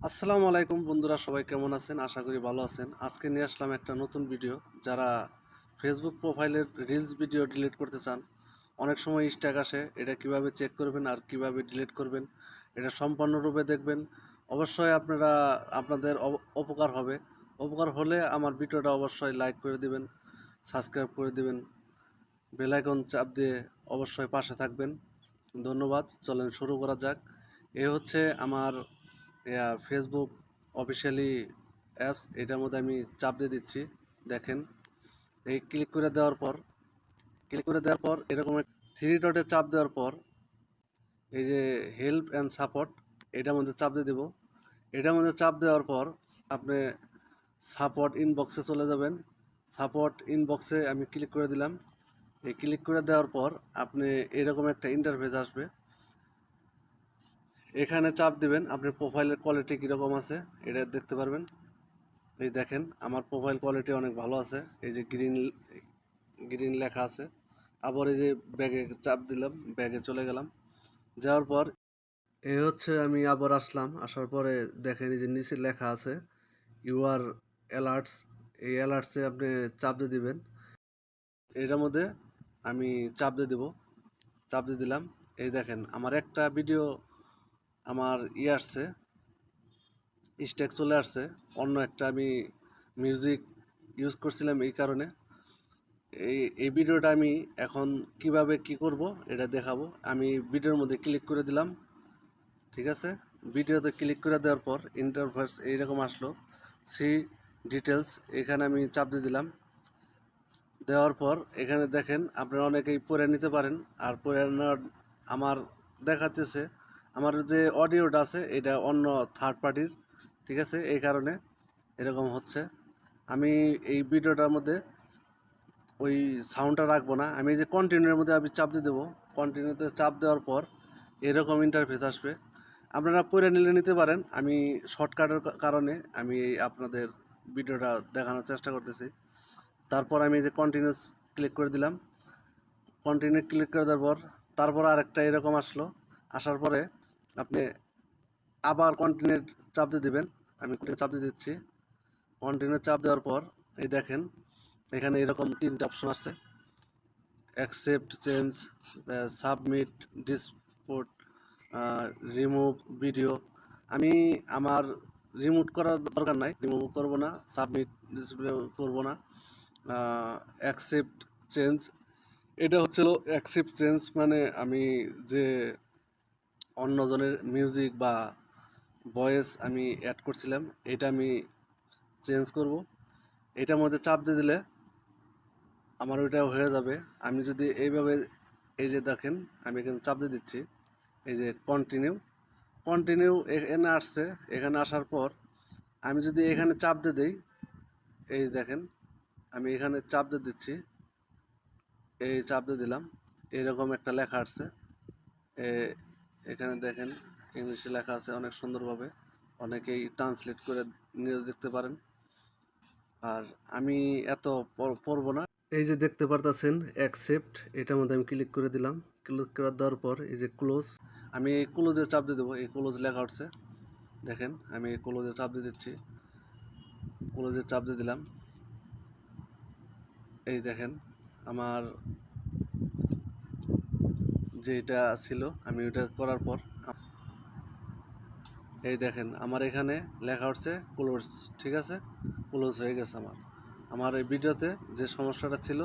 আসসালামু আলাইকুম বন্ধুরা, সবাই কেমন আছেন? আশা করি ভালো আছেন। আজকে নিয়ে আসলাম একটা নতুন ভিডিও। যারা ফেসবুক প্রোফাইলের রিলস ভিডিও ডিলিট করতে চান, অনেক সময় স্ট্যাক আসে। এটা কীভাবে চেক করবেন আর কীভাবে ডিলিট করবেন, এটা সম্পূর্ণরূপে দেখবেন। অবশ্যই আপনারা, আপনাদের উপকার হবে। উপকার হলে আমার ভিডিওটা অবশ্যই লাইক করে দিবেন সাবস্ক্রাইব করে দিবেন। বেল আইকন চাপ দিয়ে অবশ্যই পাশে থাকবেন। ধন্যবাদ। চলেন শুরু করা যাক। এ হচ্ছে আমার ফেসবুক অফিসিয়ালি অ্যাপস এটার মধ্যে আমি চাপ দিয়ে দিচ্ছি, দেখেন। এই ক্লিক করে দেওয়ার পর ক্লিক করে দেওয়ার পর এরকম থ্রি ডটে চাপ দেওয়ার পর, এই যে হেল্প অ্যান্ড সাপোর্ট এটার মধ্যে চাপ দিয়ে দেবো। এটার মধ্যে চাপ দেওয়ার পর আপনি সাপোর্ট ইনবক্সে চলে যাবেন। সাপোর্ট ইনবক্সে আমি ক্লিক করে দিলাম। এই ক্লিক করে দেওয়ার পর আপনি এরকম একটা ইন্টারফেস আসবে। এখানে চাপ দিবেন আপনার প্রোফাইলের কোয়ালিটি কীরকম আছে, এটা দেখতে পারবেন। এই দেখেন, আমার প্রোফাইল কোয়ালিটি অনেক ভালো আছে, এই যে গ্রিন গ্রিন লেখা আছে। আবার এই যে ব্যাগে চাপ দিলাম ব্যাগে চলে গেলাম। যাওয়ার পর এই হচ্ছে আমি আবার আসলাম, আসার পরে দেখেন এই যে নিচে লেখা আছে ইউ আর অ্যালার্টস এই অ্যালার্টসে আপনি চাপ দিয়ে দিবেন। এটার মধ্যে আমি চাপ দিয়ে দেবো, চাপ দিয়ে দিলাম। এই দেখেন, আমার একটা ভিডিও আমার ই আসছে স্ট্যাক চলে আসছে। অন্য একটা আমি মিউজিক ইউজ করছিলাম এই কারণে। এই এই ভিডিওটা আমি এখন কীভাবে কি করব এটা দেখাবো। আমি ভিডিওর মধ্যে ক্লিক করে দিলাম, ঠিক আছে? ভিডিওতে ক্লিক করে দেওয়ার পর ইন্টারফেস এইরকম আসলো। সি ডিটেলস এখানে আমি চাপ দিয়ে দিলাম। দেওয়ার পর এখানে দেখেন, আপনারা অনেকেই পড়ে নিতে পারেন। আর নেওয়ার, আমার দেখাতেছে আমার যে অডিওটা আছে, এটা অন্য থার্ড পার্টির ঠিক আছে? এই কারণে এরকম হচ্ছে। আমি এই ভিডিওটার মধ্যে ওই সাউন্ডটা রাখব না। আমি এই যে কন্টিনিউর মধ্যে আমি চাপ দিয়ে দেবো। কন্টিনিউতে চাপ দেওয়ার পর এরকম ইন্টারফেস আসবে। আপনারা পড়ে নিলে নিতে পারেন। আমি শর্টকাটের কারণে আমি আপনাদের ভিডিওটা দেখানোর চেষ্টা করতেছি। তারপর আমি এই যে কন্টিনিউস ক্লিক করে দিলাম। কন্টিনিউ ক্লিক করে দেওয়ার পর তারপর আরেকটা এরকম আসলো। আসার পরে আপনি আবার কন্টিনিউ চাপ দিয়ে দিবেন। আমি চাপ দিয়ে দিচ্ছি। কন্টিনিউ চাপ দেওয়ার পর, এই দেখেন, এখানে এরকম তিনটা অপশন আছে। Accept change submit dispute remove video আমি আমার রিমুভ করার দরকার নাই। রিমুভ করব না সাবমিট ডিসপ্লে করব না। অ্যাকসেপ্ট চেঞ্জ এটা হচ্ছিল অ্যাকসেপ্ট চেঞ্জ মানে আমি যে অন্যজনের মিউজিক বা ভয়েস আমি অ্যাড করছিলাম, এটা আমি চেঞ্জ করব। এটার মধ্যে চাপ দিয়ে দিলে আমার ওইটা হয়ে যাবে। আমি যদি এইভাবে, এই যে দেখেন, আমি এখানে চাপ দিয়ে দিচ্ছি। এই যে কন্টিনিউ কন্টিনিউ এখানে আসছে। এখানে আসার পর আমি যদি এখানে চাপ দিয়ে দিই, এই দেখেন, আমি এখানে চাপ দিয়ে দিচ্ছি। এই চাপ দিয়ে দিলাম। এরকম একটা লেখা আসছে। এখানে দেখেন ইংলিশে লেখা আছে অনেক সুন্দরভাবে। অনেকেই ট্রান্সলেট করে নিয়ে দেখতে পারেন। আর আমি এত পড়- পড়ব না। এই যে দেখতে পারতেছেন অ্যাকসেপ্ট এটার মধ্যে আমি ক্লিক করে দিলাম। ক্লিক করে দেওয়ার পর এই যে ক্লোজ আমি এই ক্লোজে চাপ দিয়ে দেবো। এই ক্লোজ লেখা উঠছে। দেখেন, আমি এই ক্লোজে চাপ দিয়ে দিচ্ছি। ক্লোজে চাপ দিয়ে দিলাম। এই দেখেন, আমার যেটা ছিল, আমি ওটা করার পর এই দেখেন, আমার এখানে লেখা হচ্ছে ক্লোজ ঠিক আছে? ক্লোজ হয়ে গেছে আমার। আমার এই ভিডিওতে যে সমস্যাটা ছিল